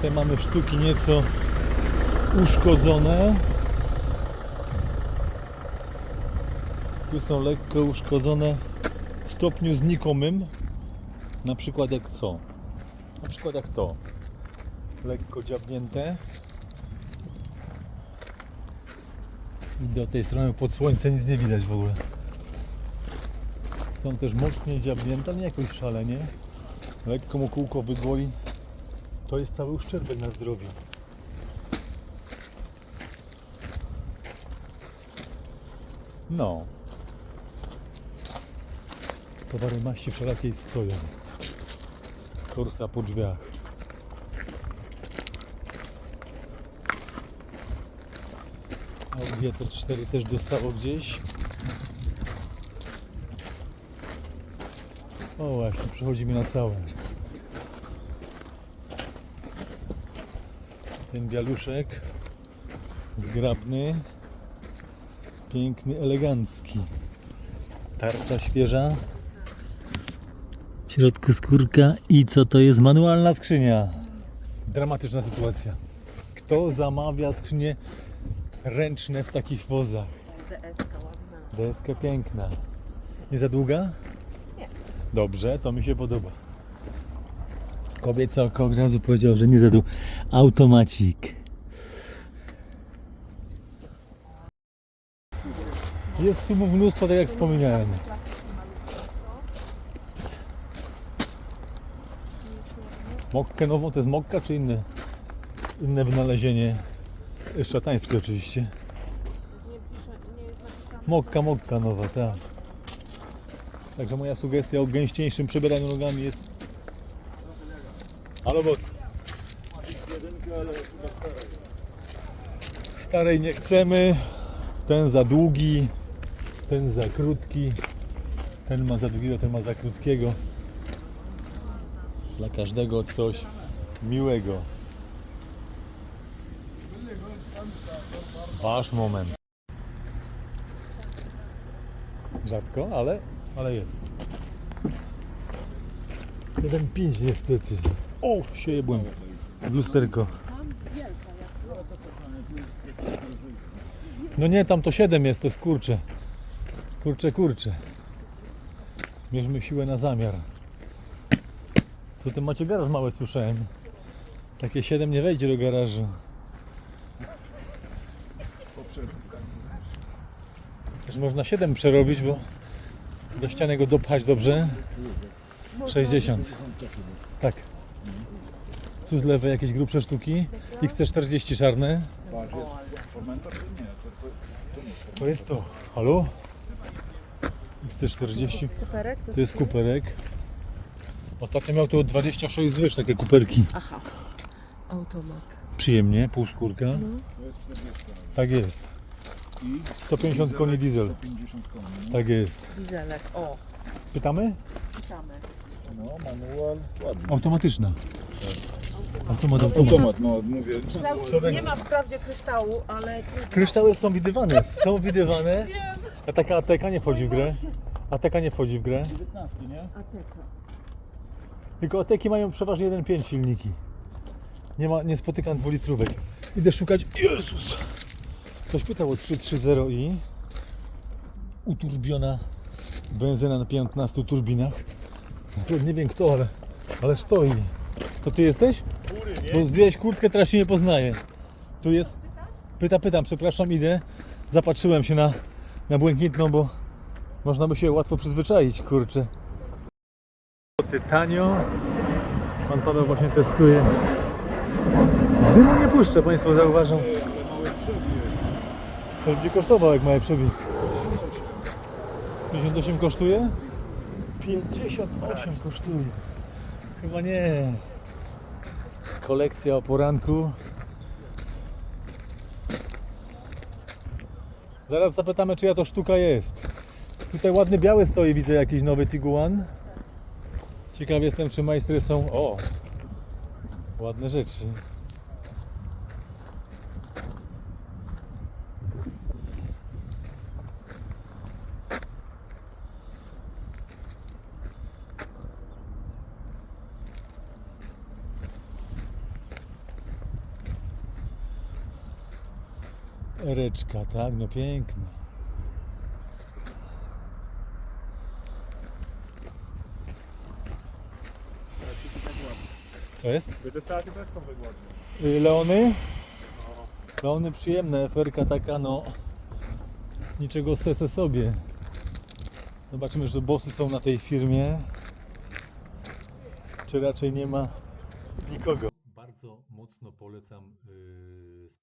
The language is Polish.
Tutaj mamy sztuki nieco uszkodzone. Tu są lekko uszkodzone w stopniu znikomym. Na przykład jak co? Na przykład jak to. Lekko dziabnięte. I do tej strony pod słońce nic nie widać w ogóle. Są też mocniej dziabnięte, nie jakoś szalenie. Lekko mu kółko wygoi. To jest cały uszczerbek na zdrowiu. No. Towary maści wszelakiej stoją. Korsa po drzwiach. Audiator 4 też dostało gdzieś. O właśnie, przechodzimy na całe. Ten bialuszek zgrabny, piękny, elegancki. Tarta świeża. W środku skórka i co to jest? Manualna skrzynia. Dramatyczna sytuacja. Kto zamawia skrzynie ręczne w takich wozach? DSK ładna. Deska piękna. Nie za długa? Nie. Dobrze, to mi się podoba. Kobieca oko od razu powiedział, że nie za długa. Automacik. Jest tu mnóstwo, tak jak wspominałem. Mokkę nową, to jest mokka czy inne? Inne wynalezienie. Szatańskie oczywiście. Mokka, mokka nowa, tak. Także moja sugestia o gęściejszym przebieraniu nogami jest... Halo boss. Starej nie chcemy. Ten za długi, ten za krótki. Ten ma za długiego, ten ma za krótkiego. Dla każdego coś miłego. Wasz moment. Rzadko, ale, ale jest. 1,5 niestety. O, się jebłem. W lusterko. No nie, tam to 7 jest, to jest kurcze. Kurcze, kurcze. Mierzmy siłę na zamiar. Potem macie garaż mały, słyszałem. Takie 7 nie wejdzie do garażu. Też można 7 przerobić, bo do ściany go dopchać dobrze. 60. Tak. Tu z lewej jakieś grubsze sztuki. XC40 czarne. Waż jest? Nie, to, jest To. Halo? XC40. Kuperek? To jest kuperek. Ostatnio miał tu 26 zwyż takie kuperki. Aha. Automat. Przyjemnie, półskórka. To jest 40. Tak jest. I 150 koni diesel. 150 koni. No, Tak jest. Dieselek. O, Pytamy? czytamy. no manual ładny. Automatyczna. Automat, automat. Automat, no mówię. Człowiek- Nie ma wprawdzie kryształu, ale Kryształy są widywane. Są widywane. A taka ATK nie wchodzi w grę. ATK nie wchodzi w grę. 19, nie? Ateka. Tylko ATK mają przeważnie 1.5 silniki. Nie ma, nie spotykam dwulitrówek. Idę szukać. Jezus! Ktoś pytał o 330i. Uturbiona benzyna na 15 turbinach. Akurat Nie wiem kto, ale, ale stoi. To ty jesteś? Bo zdjąłeś kurtkę, teraz się nie poznaje. Tu jest. Pyta, pytam, przepraszam, idę. Zapatrzyłem się na, na błękitną, bo można by się łatwo przyzwyczaić, kurczę. Tytanio. Pan Paweł właśnie testuje. Dymu nie puszcza, Państwo zauważą. To będzie kosztował jak mały przebieg. 58 kosztuje? 58 kosztuje. Chyba nie. Kolekcja o poranku. Zaraz zapytamy, czyja to sztuka jest. Tutaj ładny biały stoi, widzę jakiś nowy Tiguan. Ciekaw jestem, czy majstry są. O! Ładne rzeczy. Ereczka, tak, no piękna. Co jest? Te też są wygładne. Y, Leony? Leony przyjemne, eferka taka no niczego sese sobie. Zobaczymy, że bossy są na tej firmie. Czy raczej nie ma nikogo. Bardzo mocno polecam y,